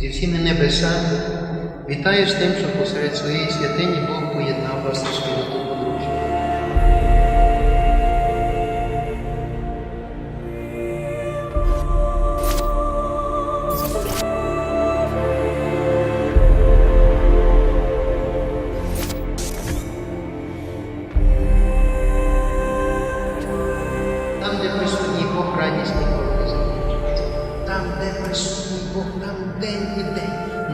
зі всіми небесами, вітаю з тим, що посеред своєї святині Бог поєднав вас у спільноту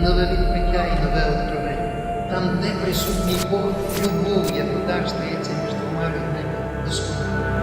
нове відкриття і нове откровення. Там, де присутній Бог, любов, яку удар стається між двома людьми досконало.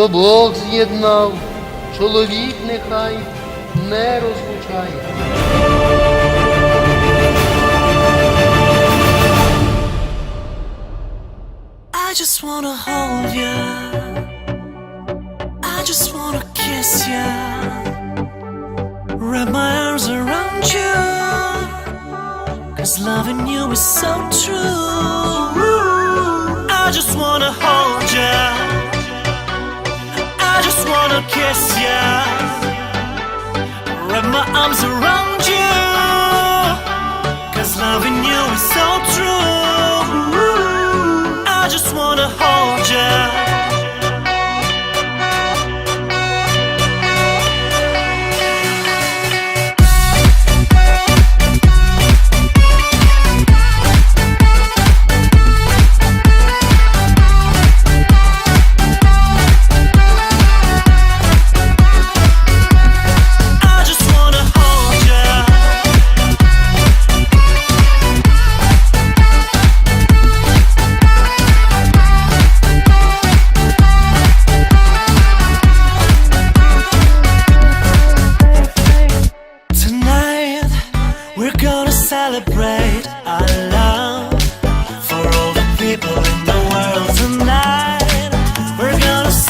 Хто Бог з'єднав, чоловік нехай не розлучає. I just wanna hold you. I just wanna kiss you. Wrap my arms around you. Cause loving you is so true. I just wanna hold you. Wanna kiss you. Wrap my arms around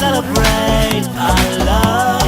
celebrate our love.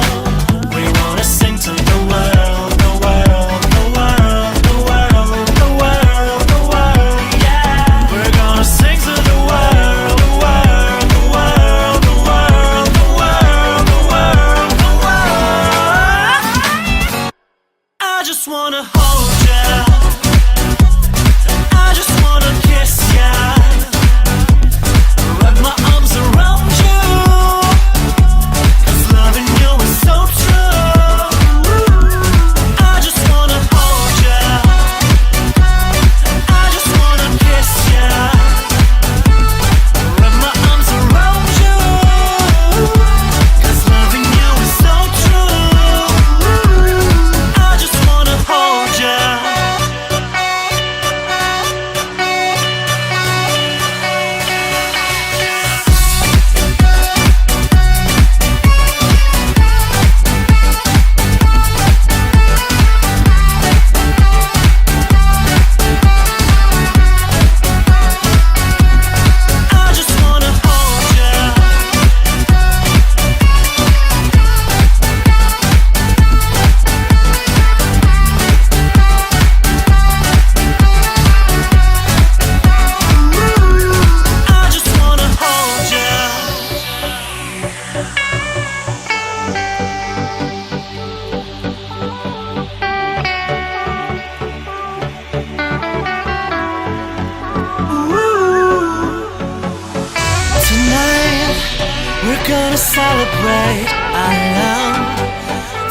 Celebrate our love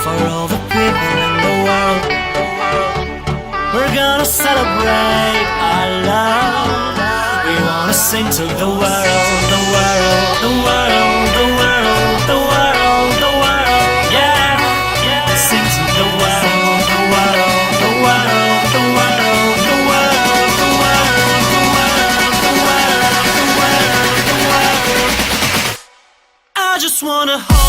for all the people in the world. We're gonna celebrate our love. We wanna sing to the wanna hold